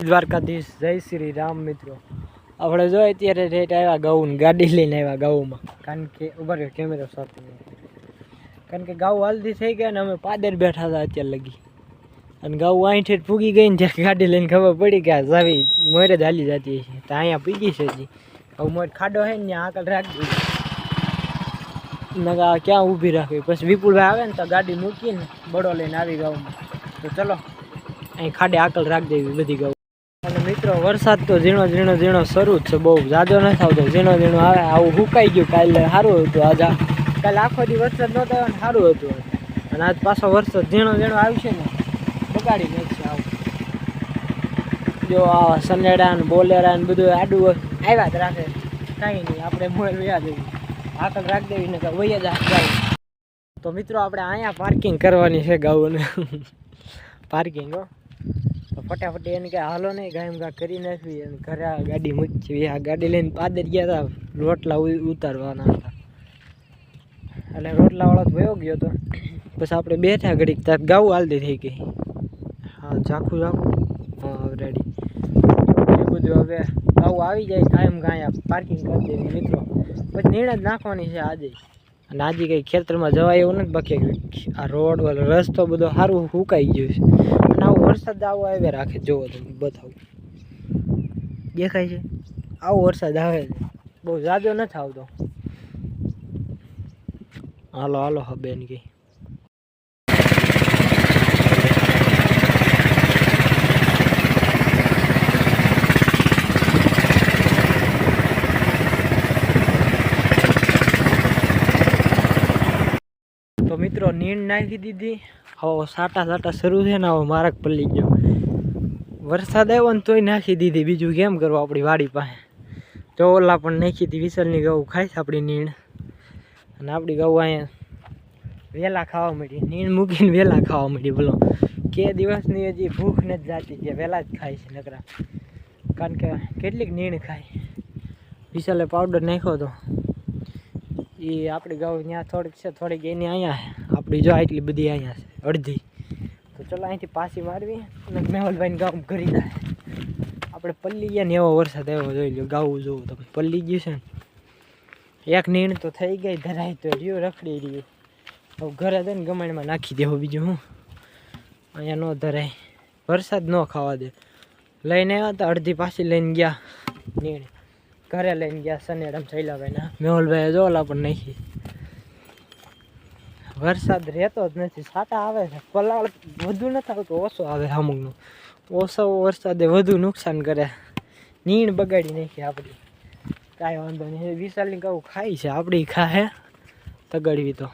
દ્વારકાધીશ જય શ્રી રામ મિત્રો. આપણે જો અત્યારે રેટ આવ્યા ઘઉં ગાડી લઈને આવ્યા ઘઉંમાં કારણ કે, ઊભા રહ્યો કેમેરો સાથે. કારણ કે ઘઉં હલ્દી થઈ ગયા ને અમે પાદર બેઠા હતા અત્યારે લગી. અને ઘઉં અહીંથી જ પૂગી ગઈ ને ત્યાં ગાડી લઈને ખબર પડી કે આ જાવી મોરે જ હાલી જતી છે તો અહીંયા પૂગી છે હજી. હવે મોર ખાડો છે ને ત્યાં આગળ રાખી નગા ક્યાં ઊભી રાખવી પછી વિપુલભાઈ આવે ને તો ગાડી મૂકીને બડો લઈને આવી ગામમાં તો ચલો, અહીં ખાડે આકલ રાખી દેવી બધી ગાઉં. અને મિત્રો વરસાદ તો ઝીણો ઝીણો ઝીણો શરૂ જ છે, બહુ જાજો નથી આવતો, ઝીણો ઝીણો આવે, આવું સુકાઈ ગયું કાલે સારું હતું, આજે કાલે આખો દી વરસાદ નહોતો આવ્યો ને સારું હતું અને આજ પાછો વરસાદ ઝીણો ઝીણો આવશે ને, બગાડી નાખશે આવું. જો આ સનેડા ને બોલેરા ને બધું આડું આવ્યા જ રાખે. કાંઈ નહીં, આપણે મોર વ્યા દેવી આકલ રાખી દેવી ને વૈયા જ જાય તો મિત્રો, આપણે અહીંયા પાર્કિંગ કરવાની છે ગાઉને. પાર્કિંગ હો. ફટાફટ એને કે હાલો નહીં ગાયમ ગા કરી નાખવી અને ઘરે આ ગાડી મૂકી આ ગાડી લઈને પાદર ગયા હતા રોટલા ઉતારવાના હતા. એટલે રોટલાવાળો તો વયો ગયો તો. પછી આપણે બેઠા ઘડીક ત્યાં ગાઉ હાલતી થઈ ગઈ. હા ઝાખું ઝાખું. હા રેડી. એ બધું હવે ગાઉ આવી જાય કાયમ ગાયા પાર્કિંગ કરી દેવી મિત્રો. પછી નીણ જ નાખવાની છે આજે. અને આજે કંઈ ખેતરમાં જવાય એવું નથી બાકી આ રોડ વાળો રસ્તો બધો સારું સુકાઈ ગયું છે. અને આવો વરસાદ આવો આવે રાખે જોવો તમે બતાવું. દેખાય છે? આવો વરસાદ આવે. છે બહુ જાજો નથી આવતો. હાલો હાલો હા બેન કઈ તો મિત્રો નીણ નાખી દીધી. હવે સાટા સાટા શરૂ છે ને હવે મારક પલ્લી ગયો. વરસાદ આવ્યો ને તોય નાખી દીધી. બીજું કેમ કરવું આપણી વાડી પાસે? તો ઓલા પણ નાખી હતી વિસલની ગૌ ખાઈશ આપણી નીણ. અને આપણી ગૌ અહીંયા વહેલા ખાવા મળી નીણ મૂકીને વહેલા ખાવા મળી બોલો. કે દિવસની હજી ભૂખ નથી જાતી કે વહેલા જ ખાય છે નકરા. કારણ કે કેટલીક નીણ ખાય. વિશાલે પાવડર નાખ્યો હતો એ આપણી ગાઉ ત્યાં થોડીક છે, થોડીક એની અહીંયા આપણી જો એટલી બધી અહીંયા છે, અડધી. તો ચલો અહીંથી પાછી મારવી અને મેહુલભાઈને ગામ કરી જાય આપણે પલ્લી ગયા ને એવો વરસાદ આવ્યો, જોઈ લો ગાવું જોવું તમે પલ્લી ગયું છે ને, એક નીણ તો થઈ ગઈ, ધરાય તો રહ્યું, રખડી રહ્યું. હવે ઘરે જઈને ગમાણમાં નાખી દેવું બીજું હું. અહીંયા ન ધરાય. વરસાદ ન ખાવા દે. લઈને આવ્યા તો અડધી પાછી લઈને ગયા નીણ. ઘરે લઈને ગયા સનેડમ શૈલાભાઈના મેહુલભાઈ જોલા પણ નાખી. વરસાદ રહેતો જ નથી. સાટા આવે છે. પલાળ વધુ નથી આવતો ઓછો આવે અમુકનો ઓછો વરસાદે વધુ નુકસાન કરે. નીણ બગાડી નાખી આપણી કાંઈ વાંધો નહીં. વિશાલની કહું ખાઈ છે. આપણી ખાહે. તગડવી તો.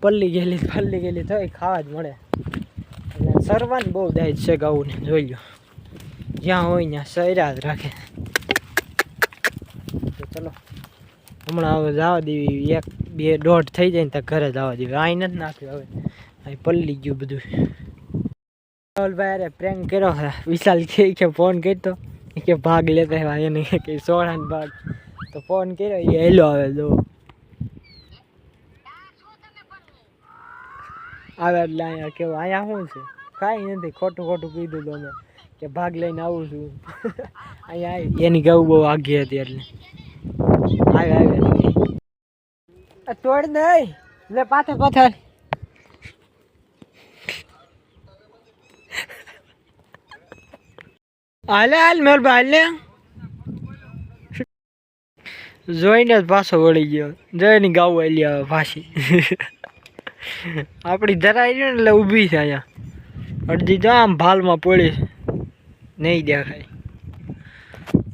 પલ્લી ગયેલી પલ્લી ગયેલી તો ખાવા જ મળે. અને સરવાની બહુ દાય છે ગાઉને જોઈ લો. જ્યાં હોય ત્યાં સૈરા જ રાખે. તો ચલો. હમણાં હવે જવા દેવી એક બે દોઢ થઈ જાય ને ત્યાં ઘરે જવા દેવી અહીં નથી નાખ્યું હવે. અહીં પલ્લી ગયું બધું. રાહુલભાઈ અરે પ્રેન્ક કર્યો છે. વિશાલ કે કે ફોન કરતો કે ભાગ લેતા એવા એને કે સોળાનો ભાગ. તો ફોન કર્યો. એ હેલો આવે જો. આવે એટલે અહીંયા કેવું, અહીંયા શું છે? કાંઈ નથી. ખોટું ખોટું કીધું તો અમે કે ભાગ લઈને આવું છું. અહીંયા આવી એની ગૌ બહુ આઘી હતી એટલે. આવે આવે. આ તોડ દે લે પાથે પાથર હાલે, હાલ મેલભાઈ હાલે જોઈને જ પાછો વળી ગયો. જોઈને ગાવું હાલી આવે પાછી. આપણી ધરાઈ ને એટલે ઊભી છે અહીંયા. અડધી તો આમ ભાલમાં પડી નહીં દેખાય.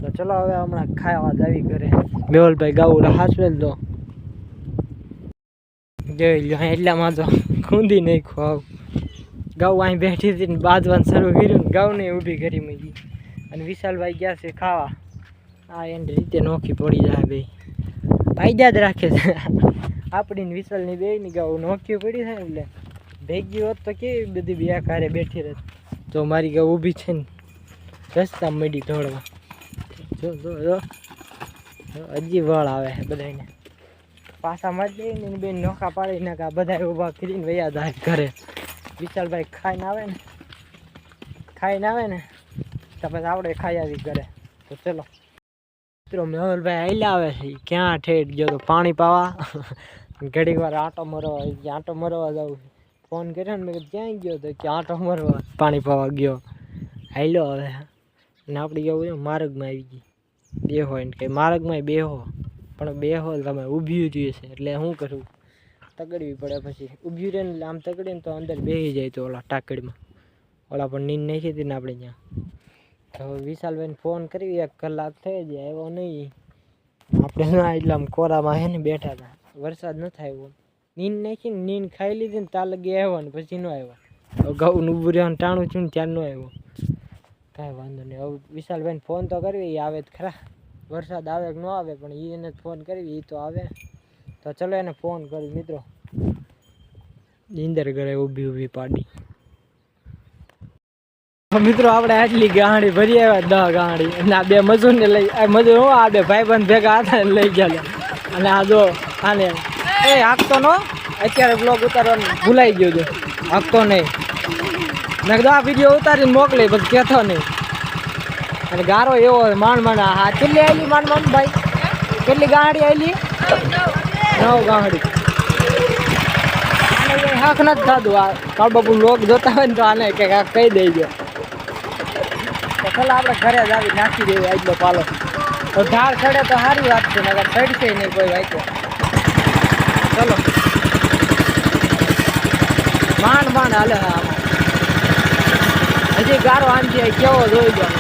તો ચલો હવે હમણાં ખાવા જાવી ઘરે. મેવલભાઈ ગાવું હાસવેલ તો. જોઈ લો એટલામાં તો ખૂંદી નહીં ખવાવ ગાઉ અહીં બેઠી હતી ને બાંધવાનું શરૂ કર્યું ને નહીં ઊભી કરી મૂકી. અને વિશાલભાઈ ગયા છે ખાવા. આ એની રીતે નોખી પડી જાય ભાઈ ફાયદા જ રાખે છે. આપણી વિશાલની બે ની ગાઉ નોખી પડી થાય એટલે ભેગી હોત તો કેવી બધી બે કારે બેઠી રહે તો મારી ગાઉ ઊભી છે ને રસ્તા મળી ઢોળવા જો જો જો. જો, હજી વળ આવે બધાને પાછા મળી દે બેન નોખા પાડી નાખા બધા ઊભા ફીરીને વૈયા જાય ઘરે. વિશાલભાઈ ખાઈને આવે ને. ખાઈને આવે ને, તો પછી આપણે ખાઈ આવી ઘરે. તો ચલો. મિત્રો, મેહુલભાઈ આયલા આવે છે. ક્યાં ઠેઠ ગયો તો પાણી પાવા. ઘડીક વાર આંટો મરવા આંટો મરવા જાઉં. ફોન કર્યો ને, મેં ક્યાં ગયો તો? કે આંટો મરવા, પાણી પાવા ગયો. હાલ્યો હવે અને આપણે છે, માર્ગમાં આવી ગઈ. બેહો એને કંઈ માર્ગમાં બેહો પણ બેહો તમે ઊભી જોઈએ છે, એટલે શું કરું? તગડવી પડે પછી. ઊભી રહે ને આમ તગડીને તો અંદર બેસી જાય તો ઓલા ટાકડીમાં. ઓલા પણ નીંદ નાખી હતી ને આપણે ત્યાં. તો વિશાલભાઈને ફોન કરી એક કલાક થઈ જાય, આવ્યો નહીં. આપણે ના એટલે આમ કોરામાં હે ને બેઠા હતા. વરસાદ ન થાય આવ્યો નીંદ નાખી ને નીંદ ખાઈ લીધી ને ત્યાં લગી આવ્યો ને પછી ન આવ્યો. ઘઉં ઊભું રહેવાનું ટાણું છું ને ત્યાં ન આવ્યો. કાંઈ વાંધો નહીં. હવે વિશાલભાઈને ફોન તો કરવી આવે જ ખરા. વરસાદ આવે કે ન આવે, પણ એને ફોન કરી એ તો આવે. તો ચલો એને ફોન કરી, મિત્રો. નીંદર ઘરે ઊભી ઊભી પાડી. મિત્રો, આપણે આટલી ગાંડી ભરી આવ્યા, દહ ગાંડી. અને આ બે મજૂરને લઈ, આ મજૂર હું, આ બે ભાઈબંધ ભેગા હતા લઈ ગયા અને આ જો, આને, એ હાંકતો નો, અત્યારે બ્લોગ ઉતારવાનું ભૂલાઈ ગયો છે. હાંકતો નહીં. મેં કીધું, આ વીડિયો ઉતારીને મોકલી પછી કહેતો નહીં. અને ગારો એવો માંડ માંડ હા કેટલી આવેલી માંડ માંડ ભાઈ? કેટલી ગાડી આવેલી નવ ગાંડી. આને નથી થતું. આ કાળ બાપુ લોક જોતા હોય ને તો આને કંઈક હાંક કહી દેજો. તો ચાલો આપણે ઘરે જ આવી નાખી દેવી આજનો પાલો. તો ઢાળ ચડે તો સારી વાત છે, નકર ચડશે નહીં કોઈ વાંચો ચલો. માંડ માંડ હાલે હા આમાં. હજી ગારો આમથી કેવો જોઈ ગયો